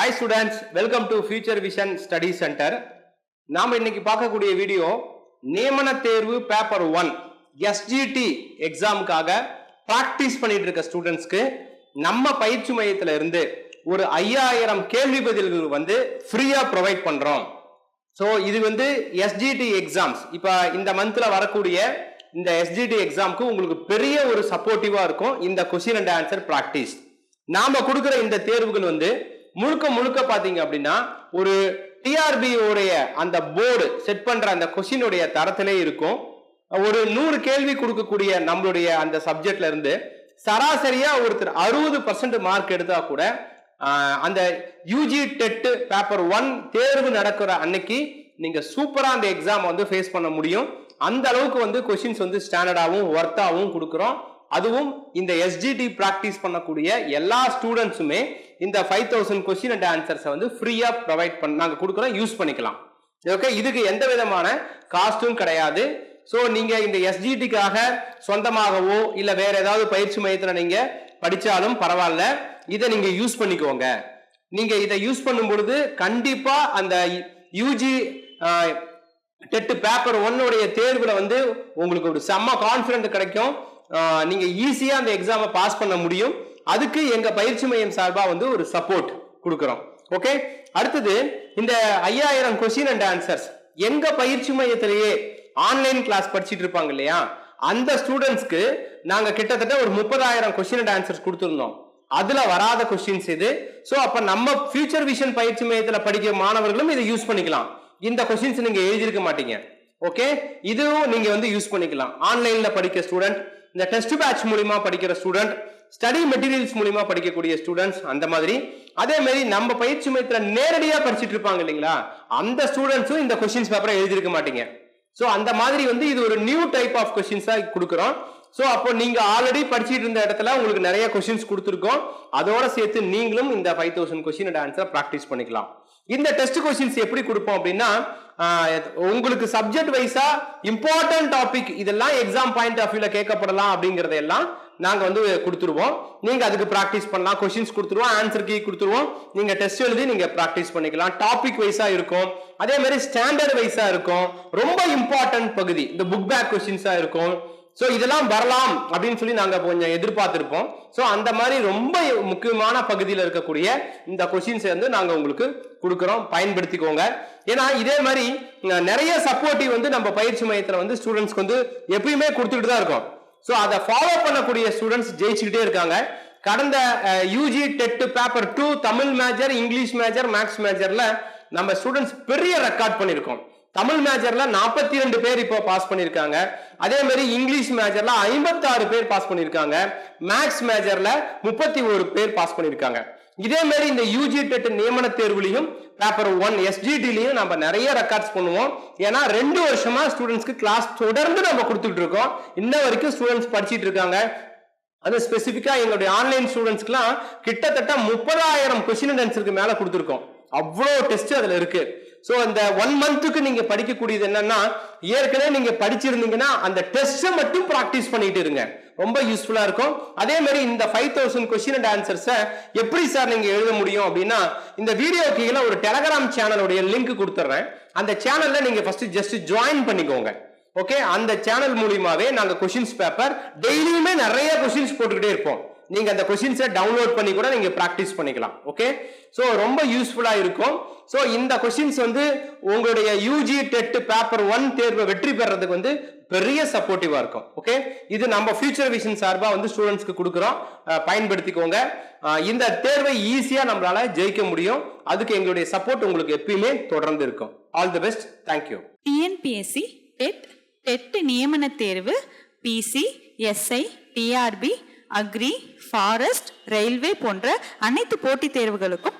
Hi students welcome to future vision study centre நாம் இன்னைக்கு பார்க்கக்கூடிய வீடியோ நியமன தேர்வு பேப்பர் ஒன் எஸ்ஜிடி எக்ஸாமுக்காக ப்ராக்டிஸ் பண்ணிட்டு இருக்க ஸ்டூடெண்ட்ஸ்க்கு நம்ம பயிற்சி மையத்தில் இருந்து ஒரு ஐயாயிரம் கேள்வி பதில்கள் வந்து ஃப்ரீயாக ப்ரொவைட் பண்ணுறோம் ஸோ இது வந்து எஸ்ஜிடி எக்ஸாம்ஸ் இப்போ இந்த மந்தில் வரக்கூடிய இந்த எஸ்ஜிடி எக்ஸாம்க்கு உங்களுக்கு பெரிய ஒரு சப்போர்ட்டிவாக இருக்கும் இந்த கொஸ்டின் அண்ட் ஆன்சர் ப்ராக்டிஸ் நாம் கொடுக்குற இந்த தேர்வுகள் வந்து முழுக்க முழுக்க பாத்தீங்க அப்படின்னா ஒரு டிஆர்பி உடைய அந்த போர்டு செட் பண்ற அந்த கொஸ்டினுடைய தரத்திலே இருக்கும். ஒரு நூறு கேள்வி கொடுக்கக்கூடிய நம்மளுடைய அந்த சப்ஜெக்ட்ல இருந்து சராசரியா ஒருத்தர் அறுபது பர்சன்ட் மார்க் எடுத்தா கூட அந்த யூஜி டெட்டு பேப்பர் ஒன் தேர்வு நடக்கிற அன்னைக்கு நீங்க சூப்பரா அந்த எக்ஸாம் வந்து ஃபேஸ் பண்ண முடியும். அந்த அளவுக்கு வந்து கொஸ்டின்ஸ் வந்து ஸ்டாண்டர்டாகவும் ஒர்த்தாகவும் கொடுக்குறோம். அதுவும் இந்த எஸ்ஜிடி ப்ராக்டிஸ் பண்ணக்கூடிய எல்லா ஸ்டூடெண்ட்ஸுமே இந்த ஃபைவ் தௌசண்ட் கொஸ்டின் அண்ட் ஆன்சர்ஸை வந்து ஃப்ரீயாக ப்ரொவைட் பண்ண நாங்கள் கொடுக்குறோம் யூஸ் பண்ணிக்கலாம். ஓகே இதுக்கு எந்த விதமான காஸ்ட்டும் கிடையாது. ஸோ நீங்கள் இந்த எஸ்ஜிடிக்காக சொந்தமாகவோ இல்லை வேற ஏதாவது பயிற்சி மையத்தில் நீங்கள் படித்தாலும் பரவாயில்ல. இதை நீங்கள் யூஸ் பண்ணிக்கோங்க. நீங்கள் இதை யூஸ் பண்ணும் பொழுது கண்டிப்பாக அந்த யூஜி டெட்டு பேப்பர் ஒன்னுடைய தேர்வில் வந்து உங்களுக்கு ஒரு செம்ம கான்ஃபிடென்ட் கிடைக்கும். நீங்க ஈஸியா அந்த எக்ஸாமை பாஸ் பண்ண முடியும். அதுக்கு எங்க பயிற்சி மையம் சார்பா வந்து ஒரு சப்போர்ட் கொடுக்குறோம். ஓகே அடுத்தது இந்த ஐயாயிரம் கொஸ்டின் அண்ட் ஆன்சர்ஸ் எங்க பயிற்சி மையத்திலேயே ஆன்லைன் கிளாஸ் படிச்சுட்டு இருப்பாங்க இல்லையா? அந்த ஸ்டூடெண்ட்ஸ்க்கு நாங்க கிட்டத்தட்ட ஒரு முப்பதாயிரம் கொஸ்டின் அண்ட் ஆன்சர்ஸ் கொடுத்துருந்தோம். அதுல வராத கொஸ்டின்ஸ் இது. ஸோ அப்ப நம்ம ஃபியூச்சர் விஷன் பயிற்சி மையத்தில் படிக்கிற மாணவர்களும் இதை யூஸ் பண்ணிக்கலாம். இந்த கொஸ்டின்ஸ் நீங்க எழுதியிருக்க மாட்டீங்க. ஓகே இதுவும் நீங்க வந்து யூஸ் பண்ணிக்கலாம். ஆன்லைன்ல படிக்கிற ஸ்டூடெண்ட் இந்த டெஸ்ட் பேட்ச் மூலியமா படிக்கிற ஸ்டூடெண்ட் ஸ்டடி மெட்டீரியல்ஸ் மூலியமா படிக்கக்கூடிய ஸ்டூடெண்ட்ஸ் அந்த மாதிரி. அதே மாதிரி நம்ம பயிற்சி மையத்தில் நேரடியாக படிச்சிட்டு இருப்பாங்க இல்லைங்களா? அந்த ஸ்டூடெண்ட்ஸும் இந்த கொஸ்டின்ஸ் பேப்பரை எழுதியிருக்க மாட்டீங்க. ஸோ அந்த மாதிரி வந்து இது ஒரு நியூ டைப் ஆஃப் கொஸ்டின்ஸாக கொடுக்குறோம். ஸோ அப்போ நீங்கள் ஆல்ரெடி படிச்சிட்டு இருந்த இடத்துல உங்களுக்கு நிறைய கொஸ்டின்ஸ் கொடுத்துருக்கோம். அதோட சேர்த்து நீங்களும் இந்த ஃபைவ் தௌசண்ட் கொஸ்டினோட ஆன்சரை ப்ராக்டிஸ் பண்ணிக்கலாம். இந்த டெஸ்ட் கொஸ்டின்ஸ் எப்படி கொடுப்போம் அப்படின்னா உங்களுக்கு சப்ஜெக்ட் வைஸா இம்பார்ட்டன்ட் டாபிக் இதெல்லாம் எக்ஸாம் பாயிண்ட் ஆஃப் வியூல கேட்கப்படலாம் அப்படிங்கறத எல்லாம் நாங்க வந்து கொடுத்துருவோம். நீங்க அதுக்கு ப்ராக்டிஸ் பண்ணலாம். கொஸ்டின்ஸ் கொடுத்துருவோம். ஆன்சர் கீ கொடுத்துருவோம். நீங்க டெஸ்ட் எழுதி நீங்க ப்ராக்டிஸ் பண்ணிக்கலாம். டாபிக் வைஸா இருக்கும். அதே மாதிரி ஸ்டாண்டர்ட் வைஸா இருக்கும். ரொம்ப இம்பார்ட்டன்ட் பகுதி. இந்த புக் பேக் கொஸ்டின்ஸா இருக்கும். ஸோ இதெல்லாம் வரலாம் அப்படின்னு சொல்லி நாங்கள் கொஞ்சம் எதிர்பார்த்துருப்போம். ஸோ அந்த மாதிரி ரொம்ப முக்கியமான பகுதியில் இருக்கக்கூடிய இந்த கொஷின்ஸை வந்து நாங்கள் உங்களுக்கு கொடுக்குறோம். பயன்படுத்திக்கோங்க. ஏன்னா இதே மாதிரி நிறைய சப்போர்ட்டிவ் வந்து நம்ம பயிற்சி மையத்தில் வந்து ஸ்டூடெண்ட்ஸ்க்கு வந்து எப்பயுமே கொடுத்துக்கிட்டு தான் இருக்கோம். ஸோ அதை ஃபாலோ பண்ணக்கூடிய ஸ்டூடெண்ட்ஸ் ஜெயிச்சுக்கிட்டே இருக்காங்க. கடந்த UG TET paper two Tamil major English major maths மேஜரில் நம்ம ஸ்டூடெண்ட்ஸ் பெரிய ரெக்கார்ட் பண்ணியிருக்கோம். தமிழ் மேஜர்ல நாற்பத்தி ரெண்டு பேர் இப்போ பாஸ் பண்ணியிருக்காங்க. அதே மாதிரி இங்கிலீஷ் மேஜர்ல ஐம்பத்தாறு பேர் பாஸ் பண்ணியிருக்காங்க. மேக்ஸ் மேஜர்ல முப்பத்தி ஒரு பேர் பாஸ் பண்ணியிருக்காங்க. இதே மாதிரி இந்த யூஜி டெட் நியமன தேர்வுலையும் பேப்பர் ஒன் எஸ்ஜிடிலையும் நம்ம நிறைய ரெக்கார்ட்ஸ் பண்ணுவோம். ஏன்னா ரெண்டு வருஷமா ஸ்டூடெண்ட்ஸ்க்கு கிளாஸ் தொடர்ந்து நம்ம கொடுத்துட்டு இருக்கோம். இன்ன வரைக்கும் ஸ்டூடெண்ட்ஸ் படிச்சிட்டு இருக்காங்க. அது ஸ்பெசிஃபிக்கா எங்களுடைய ஆன்லைன் ஸ்டூடெண்ட்ஸ்க்குலாம் கிட்டத்தட்ட முப்பதாயிரம் கொஸ்டின் அண்ட் ஆன்சருக்கு மேல கொடுத்துருக்கோம். அவ்வளோ டெஸ்ட் அதுல இருக்கு. ஸோ அந்த ஒன் மந்த்துக்கு நீங்க படிக்கக்கூடியது என்னன்னா ஏற்கனவே நீங்க படிச்சிருந்தீங்கன்னா அந்த டெஸ்ட்டை மட்டும் ப்ராக்டிஸ் பண்ணிட்டு இருங்க. ரொம்ப யூஸ்ஃபுல்லா இருக்கும். அதே மாதிரி இந்த ஃபைவ் தௌசண்ட் கொஸ்டின் அண்ட் ஆன்சர்ஸை எப்படி சார் நீங்க எழுத முடியும் அப்படின்னா இந்த வீடியோ கீழே ஒரு டெலகிராம் சேனலுடைய லிங்க் கொடுத்துட்றேன் அந்த சேனல்ல நீங்க ஃபர்ஸ்ட் ஜஸ்ட் ஜாயின் பண்ணிக்கோங்க. ஓகே அந்த சேனல் மூலியமாவே நாங்க கொஸ்டின்ஸ் பேப்பர் டெய்லியுமே நிறைய கொஸ்டின்ஸ் போட்டுக்கிட்டே இருப்போம். நீங்க அந்த கொஸ்டின்ஸை டவுன்லோட் பண்ணி கூட நீங்க ப்ராக்டிஸ் பண்ணிக்கலாம். ஓகே ஸோ ரொம்ப யூஸ்ஃபுல்லா இருக்கும். ஸோ இந்த கொஸ்டின்ஸ் வந்து உங்களுடைய யூஜி டெட் பேப்பர் ஒன் தேர்வை வெற்றி பெறதுக்கு வந்து பெரிய சப்போர்ட்டிவாக இருக்கும். ஓகே இது நம்ம ஃபியூச்சர் விஷன் சார்பாக வந்து ஸ்டூடெண்ட்ஸ்க்கு கொடுக்குறோம். பயன்படுத்திக்கோங்க. இந்த தேர்வை ஈஸியாக நம்மளால ஜெயிக்க முடியும். அதுக்கு எங்களுடைய சப்போர்ட் உங்களுக்கு எப்பயுமே தொடர்ந்து இருக்கும். All the best thank you TNPSC TET TET நியமன தேர்வு PC SI TRB agri forest railway போன்ற அனைத்து போட்டித் தேர்வுகளுக்கும்